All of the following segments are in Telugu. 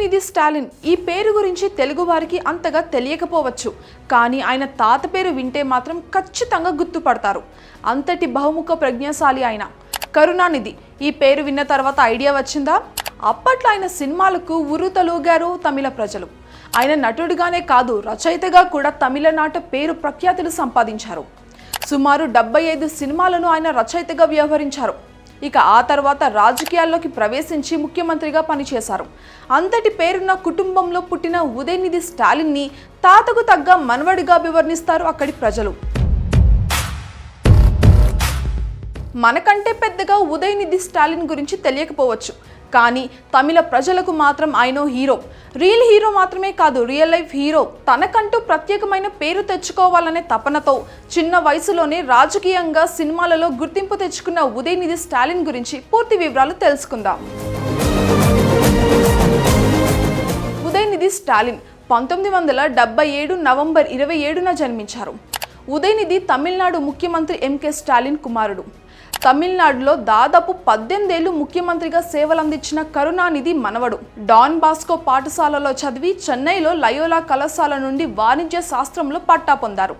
ఉదయనిధి స్టాలిన్ ఈ పేరు గురించి తెలుగు వారికి అంతగా తెలియకపోవచ్చు. కానీ ఆయన తాత పేరు వింటే మాత్రం ఖచ్చితంగా గుర్తుపడతారు. అంతటి బహుముఖ ప్రజ్ఞాశాలి ఆయన. కరుణానిధి ఈ పేరు విన్న తర్వాత ఐడియా వచ్చిందా? అప్పట్లో ఆయన సినిమాలకు ఉరుతలూగారు తమిళ ప్రజలు. ఆయన నటుడిగానే కాదు రచయితగా కూడా తమిళనాట పేరు ప్రఖ్యాతులు సంపాదించారు. సుమారు డెబ్బై ఐదు సినిమాలను ఆయన రచయితగా వ్యవహరించారు. ఇక ఆ తర్వాత రాజకీయాల్లోకి ప్రవేశించి ముఖ్యమంత్రిగా పనిచేశారు. అంతటి పేరున్న కుటుంబంలో పుట్టిన ఉదయనిధి స్టాలిన్ని తాతకు తగ్గ మనవడిగా వివరణిస్తారు అక్కడి ప్రజలు. మనకంటే పెద్దగా ఉదయనిధి స్టాలిన్ గురించి తెలియకపోవచ్చు. కానీ తమిళ ప్రజలకు మాత్రం ఆయన హీరో రియల్ హీరో మాత్రమే కాదు రియల్ లైఫ్ హీరో తనకంటూ ప్రత్యేకమైన పేరు తెచ్చుకోవాలనే తపనతో చిన్న వయసులోనే రాజకీయంగా సినిమాలలో గుర్తింపు తెచ్చుకున్న ఉదయనిధి స్టాలిన్ గురించి పూర్తి వివరాలు తెలుసుకుందాం. ఉదయనిధి స్టాలిన్ పంతొమ్మిది వందల డెబ్బై ఏడు నవంబర్ ఇరవై ఏడున జన్మించారు. ఉదయనిధి తమిళనాడు ముఖ్యమంత్రి ఎంకే స్టాలిన్ కుమారుడు. తమిళనాడులో దాదాపు పద్దెనిమిదేళ్ళు ముఖ్యమంత్రిగా సేవలందించిన కరుణానిధి మనవడు. డాన్ బాస్కో పాఠశాలలో చదివి చెన్నైలో లయోలా కళాశాల నుండి వాణిజ్య శాస్త్రంలో పట్టా పొందారు.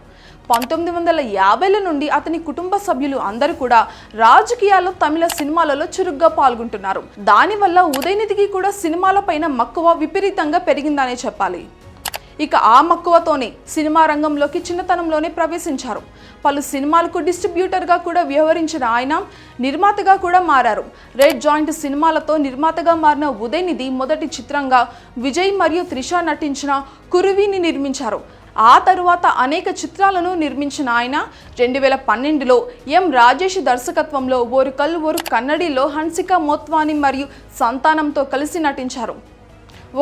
పంతొమ్మిది వందల యాభైల నుండి అతని కుటుంబ సభ్యులు అందరూ కూడా రాజకీయాల్లో తమిళ సినిమాలలో చురుగ్గా పాల్గొంటున్నారు. దానివల్ల ఉదయనిధికి కూడా సినిమాలపైన మక్కువ విపరీతంగా పెరిగిందనే చెప్పాలి. ఇక ఆ మక్కువతోనే సినిమా రంగంలోకి చిన్నతనంలోనే ప్రవేశించారు. పలు సినిమాలకు డిస్ట్రిబ్యూటర్గా కూడా వ్యవహరించిన ఆయన నిర్మాతగా కూడా మారారు. రెడ్ జాయింట్ సినిమాలతో నిర్మాతగా మారిన ఉదయనిధి మొదటి చిత్రంగా విజయ్ మరియు త్రిష నటించిన కురువిని నిర్మించారు. ఆ తరువాత అనేక చిత్రాలను నిర్మించిన ఆయన రెండు వేల పన్నెండులో ఎం. రాజేష్ దర్శకత్వంలో ఓరు కల్ ఓరు కన్నడిలో హన్సిక మోత్వాని మరియు సంతానంతో కలిసి నటించారు.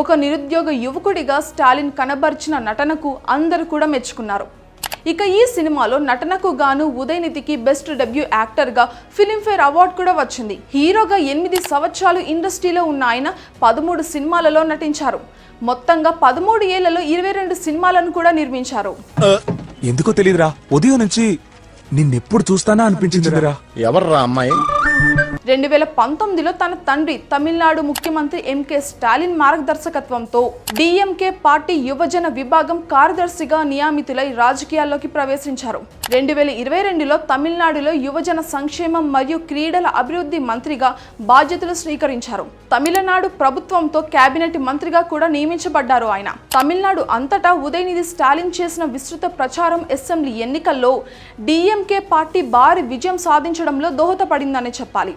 ఒక నిరుద్యోగ యువకుడిగా స్టాలిన్ కనబర్చిన నటనకు అందరూ కూడా మెచ్చుకున్నారు. ఇక ఈ సినిమాలో నటనకు గాను ఉదయనిధికి బెస్ట్ డెబ్యూ యాక్టర్గా ఫిలింఫేర్ అవార్డు కూడా వచ్చింది. హీరోగా ఎనిమిది సంవత్సరాలు ఇండస్ట్రీలో ఉన్న ఆయన పదమూడు సినిమాలలో నటించారు. మొత్తంగా పదమూడు ఏళ్ళలో ఇరవై రెండు సినిమాలను కూడా నిర్మించారు. ఎందుకో తెలీదురా. ఉదయం నుంచి నిన్నెప్పుడు చూస్తానా అనిపించిందిరా. ఎవర్రా అమ్మాయి? రెండు వేల పంతొమ్మిదిలో తన తండ్రి తమిళనాడు ముఖ్యమంత్రి ఎంకే స్టాలిన్ మార్గదర్శకత్వంతో డిఎంకే పార్టీ యువజన విభాగం కార్యదర్శిగా నియామితులై రాజకీయాల్లోకి ప్రవేశించారు. రెండు వేల ఇరవై రెండులో తమిళనాడులో యువజన సంక్షేమం మరియు క్రీడల అభివృద్ధి మంత్రిగా బాధ్యతలు స్వీకరించారు. తమిళనాడు ప్రభుత్వంతో కేబినెట్ మంత్రిగా కూడా నియమించబడ్డారు ఆయన. తమిళనాడు అంతటా ఉదయనిధి స్టాలిన్ చేసిన విస్తృత ప్రచారం అసెంబ్లీ ఎన్నికల్లో డిఎంకే పార్టీ భారీ విజయం సాధించడంలో దోహదపడిందని చెప్పాలి.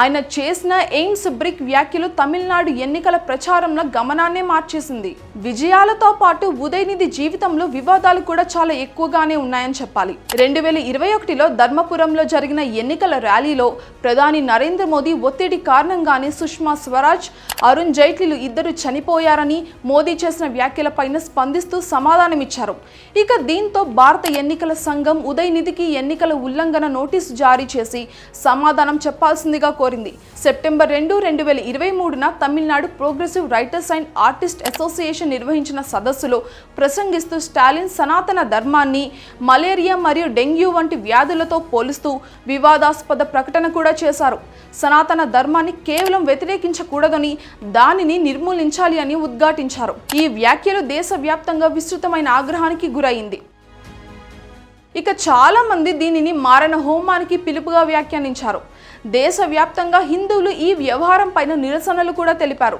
ఆయన చేసిన ఎయిమ్స్ బ్రిక్ వ్యాఖ్యలు తమిళనాడు ఎన్నికల ప్రచారంలో గమనాన్నే మార్చేసింది. విజయాలతో పాటు ఉదయనిధి జీవితంలో వివాదాలు కూడా చాలా ఎక్కువగానే ఉన్నాయని చెప్పాలి. రెండు వేల ఇరవై ఒకటిలో ధర్మపురంలో జరిగిన ఎన్నికల ర్యాలీలో ప్రధాని నరేంద్ర మోదీ ఒత్తిడి కారణంగానే సుష్మా స్వరాజ్ అరుణ్ జైట్లీలు ఇద్దరు చనిపోయారని మోదీ చేసిన వ్యాఖ్యలపైన స్పందిస్తూ సమాధానమిచ్చారు. ఇక దీంతో భారత ఎన్నికల సంఘం ఉదయనిధికి ఎన్నికల ఉల్లంఘన నోటీసు జారీ చేసి సమాధానం చెప్పాల్సిందిగా కోరింది. సెప్టెంబర్ రెండు రెండు వేల ఇరవై మూడున Tamil Nadu progressive writers and artist association నిర్వహించిన సదస్సులో ప్రసంగిస్తూ స్టాలిన్ సనాతన ధర్మాన్ని మలేరియా మరియు డెంగ్యూ వంటి వ్యాధులతో పోలుస్తూ వివాదాస్పద ప్రకటన కూడా చేశారు. సనాతన ధర్మాన్ని కేవలం వ్యతిరేకించకూడదని దానిని నిర్మూలించాలి అని ఉద్ఘాటించారు. ఈ వ్యాఖ్యలు దేశవ్యాప్తంగా విస్తృతమైన ఆగ్రహానికి గురైంది. ఇక చాలామంది దీనిని మారణ హోమానికి పిలుపుగా వ్యాఖ్యానించారు. దేశవ్యాప్తంగా హిందువులు ఈ వ్యవహారం పైన నిరసనలు కూడా తెలిపారు.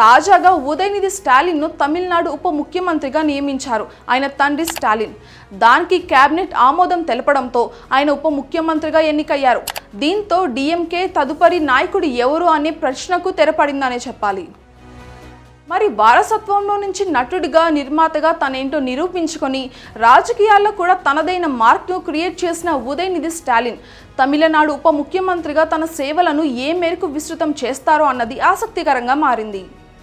తాజాగా ఉదయనిధి స్టాలిన్ను తమిళనాడు ఉప ముఖ్యమంత్రిగా నియమించారు ఆయన తండ్రి స్టాలిన్. దానికి కేబినెట్ ఆమోదం తెలపడంతో ఆయన ఉప ముఖ్యమంత్రిగా ఎన్నికయ్యారు. దీంతో డిఎంకే తదుపరి నాయకుడు ఎవరు అనే ప్రశ్నకు తెరపడిందనే చెప్పాలి. మరి వారసత్వంలో నుంచి నటుడిగా నిర్మాతగా తనేంటో నిరూపించుకొని రాజకీయాల్లో కూడా తనదైన మార్క్ను క్రియేట్ చేసిన ఉదయనిధి స్టాలిన్. తమిళనాడు ఉప ముఖ్యమంత్రిగా తన సేవలను ఏ మేరకు విస్తృతం చేస్తారో అన్నది ఆసక్తికరంగా మారింది.